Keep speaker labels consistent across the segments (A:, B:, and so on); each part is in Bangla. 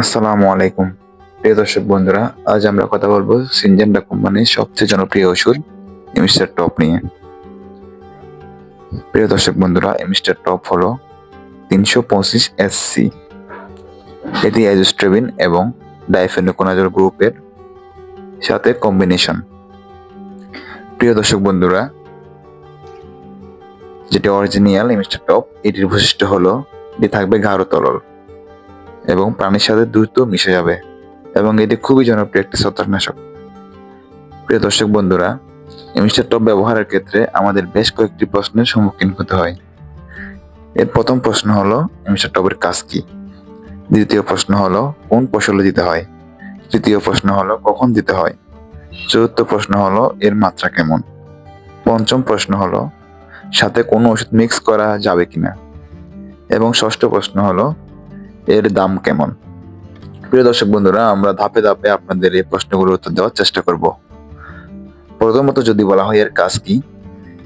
A: আসসালামু আলাইকুম। প্রিয় দর্শক বন্ধুরা, আজ আমরা কথা বলব সিনজেন্ডা কোম্পানির সবচেয়ে জনপ্রিয় ওষুধ এমিস্টার টপ নিয়ে। প্রিয় দর্শক বন্ধুরা এমিস্টার টপ হলো তিনশো পঁচিশ এসসি এটি অ্যাজোস্ট্রেবিন এবং ডাইফেনোকোনাজল গ্রুপের সাথে কম্বিনেশন প্রিয় দর্শক বন্ধুরা, যেটি অরিজিনিয়াল এমিস্টার টপ এটির বৈশিষ্ট্য হলো এটি থাকবে গাঢ় তরল। এবং প্রাণীর সাথে দ্রুত মিশে যাবে এবং এটি খুবই জনপ্রিয় একটি ছত্রাকনাশক। প্রিয় দর্শক বন্ধুরা এমিস্টার টপ ব্যবহারের ক্ষেত্রে আমাদের বেশ কয়েকটি প্রশ্নের সম্মুখীন হতে হয়। এর প্রথম প্রশ্ন হলো এমিস্টার টপের কাজ কি? দ্বিতীয় প্রশ্ন হলো, কোন ফসলে দিতে হয়? তৃতীয় প্রশ্ন হলো, কখন দিতে হয়? চতুর্থ প্রশ্ন হলো, এর মাত্রা কেমন? পঞ্চম প্রশ্ন হলো, সাথে কোনো ওষুধ মিক্স করা যাবে কিনা? এবং ষষ্ঠ প্রশ্ন হলো এর দাম কেমন? প্রিয় দর্শক বন্ধুরা, আমরা ধাপে ধাপে আপনাদের এই প্রশ্নগুলোর উত্তর দেওয়ার চেষ্টা করব। প্রথমত যদি বলা হয়, এর কাজ কি?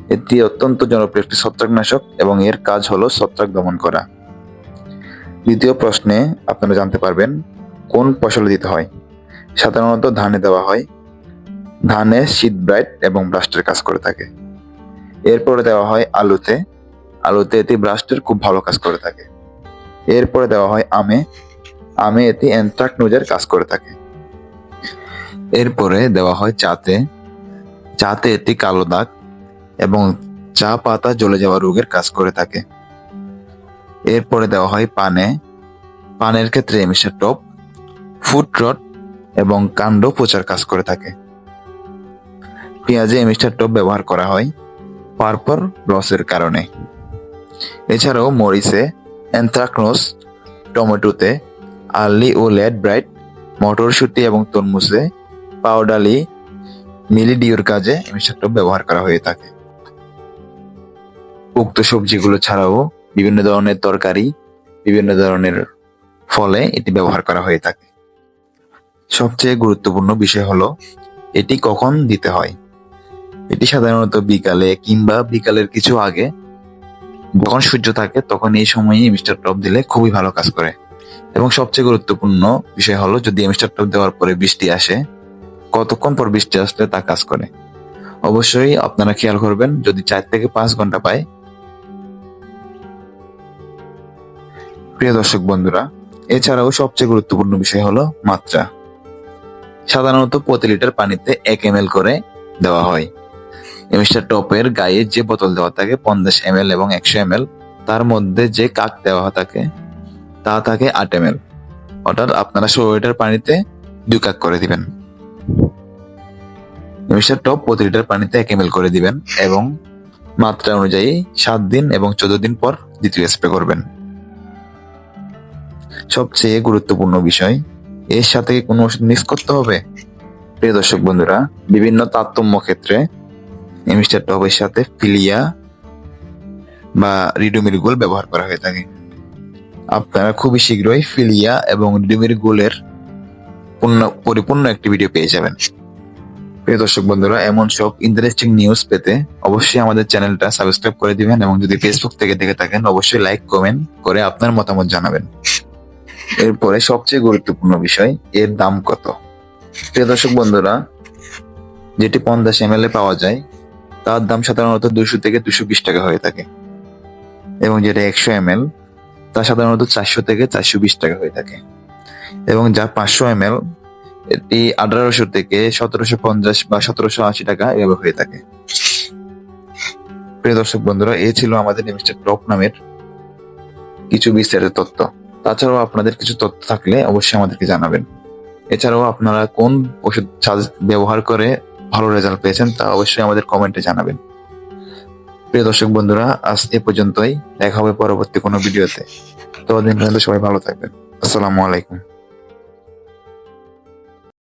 A: এটি অত্যন্ত জনপ্রিয় একটি ছত্রাকনাশক এবং এর কাজ হলো ছত্রাক দমন করা। দ্বিতীয় প্রশ্নে আপনারা জানতে পারবেন, কোন ফসলে দিতে হয়? সাধারণত ধানে দেওয়া হয়। ধানে শীত ব্রাইট এবং ব্রাস্টের কাজ করে থাকে। এরপরে দেওয়া হয় আলুতে। আলুতে এটি ব্রাস্টের খুব ভালো কাজ করে থাকে। এরপরে দেওয়া হয় আমে। আমে এটি অ্যান্থ্রাকনোজের কাজ করে থাকে। এরপরে দেওয়া হয় চাতে। চাতে এটি কালো দাগ এবং চা পাতা জ্বলে যাওয়া রোগের কাজ করে থাকে। এরপরে দেওয়া হয় পানে। পানের ক্ষেত্রে এমিসার টপ, ফুট রড এবং কাণ্ড পচার কাজ করে থাকে। পেঁয়াজে এমিস্টার টপ ব্যবহার করা হয় পারপর রসের কারণে। এছাড়াও মরিচে অ্যান্থ্রাকনোস টমেটোতে, আর্লি ও লেড ব্রাইট, মটরশুঁটি এবং তরমুজে পাউডালি মিলিডিওর কাজে এমিসার ব্যবহার করা হয়ে থাকে। উক্ত সবজিগুলো ছাড়াও বিভিন্ন ধরনের তরকারি, বিভিন্ন ধরনের ফলে এটি ব্যবহার করা হয়ে থাকে। সবচেয়ে গুরুত্বপূর্ণ বিষয় হলো, এটি কখন দিতে হয়? এটি সাধারণত বিকালে কিংবা বিকালের কিছু আগে যখন সূর্য থাকে, তখন এই সময়ে মিস্টার টপ দিলে খুবই ভালো কাজ করে। এবং সবচেয়ে গুরুত্বপূর্ণ বিষয় হলো, যদি মিস্টার টপ দেওয়ার পরে বৃষ্টি আসে, কতক্ষণ পর বৃষ্টি আসলে তা কাজ করে। অবশ্যই আপনারা খেয়াল করবেন, যদি চার থেকে পাঁচ ঘণ্টা পায়। প্রিয় দর্শক বন্ধুরা, এছাড়াও সবচেয়ে গুরুত্বপূর্ণ বিষয় হলো মাত্রা। সাধারণত প্রতি লিটার পানিতে এক এম করে দেওয়া হয়। মিস্টার টপের গায়ে যে বোতল দেওয়া থাকে, পঞ্চাশ এম এল এবং একশো এম তার মধ্যে যে কাক দেওয়া থাকে, তা থাকে আট এম এল অর্থাৎ আপনারা ষোলো লিটার পানিতে দুই কাক করে দিবেন। মিস্টার টপ প্রতি লিটার পানিতে এক এম করে দিবেন এবং মাত্রা অনুযায়ী সাত দিন এবং চোদ্দ দিন পর দ্বিতীয় স্প্রে করবেন। সবচেয়ে গুরুত্বপূর্ণ বিষয়, এর সাথে কোনো ওষুধ মিক্স করতে হবে? প্রিয় দর্শক বন্ধুরা, বিভিন্ন তারতম্য ক্ষেত্রে এমিস্টার টবের সাথে ফিলিয়া বা রিডোমিরগুল ব্যবহার করা হয়ে থাকে। আপনারা খুবই শীঘ্রই ফিলিয়া এবং রিডুমির গোলের পূর্ণ পরিপূর্ণ একটি ভিডিও পেয়ে যাবেন। প্রিয় দর্শক বন্ধুরা, এমন সব ইন্টারেস্টিং নিউজ পেতে অবশ্যই আমাদের চ্যানেলটা সাবস্ক্রাইব করে দিবেন এবং যদি ফেসবুক থেকে দেখে থাকেন, অবশ্যই লাইক কমেন্ট করে আপনার মতামত জানাবেন। এরপরে সবচেয়ে গুরুত্বপূর্ণ বিষয়, এর দাম কত? প্রিয় দর্শক বন্ধুরা, যেটি পঞ্চাশ এম এ পাওয়া যায় তার দাম সাধারণত দুশো থেকে দুশো বিশ টাকা হয়ে থাকে। এবং যেটা একশো এম এল তা সাধারণত চারশো থেকে চারশো বিশ টাকা হয়ে থাকে। এবং যা পাঁচশো এম এল এটি আঠারোশো থেকে সতেরোশো পঞ্চাশ বা সতেরোশো আশি টাকা এভাবে হয়ে থাকে। প্রিয় দর্শক বন্ধুরা, এ ছিল আমাদের মিস্টার টপ নামের কিছু বিস্তারিত তথ্য। তাছাড়াও আপনাদের কিছু তথ্য থাকলে অবশ্যই আমাদেরকে জানাবেন। এছাড়াও আপনারা কোন ওষুধ ব্যবহার করে ভালো রেজাল্ট পেয়েছেন, তা অবশ্যই আমাদের কমেন্টে জানাবেন। প্রিয় দর্শক বন্ধুরা, আজ এ পর্যন্তই। দেখা হবে পরবর্তী কোনো ভিডিওতে ততদিন পর্যন্ত সবাই ভালো থাকবেন। আসসালামু আলাইকুম।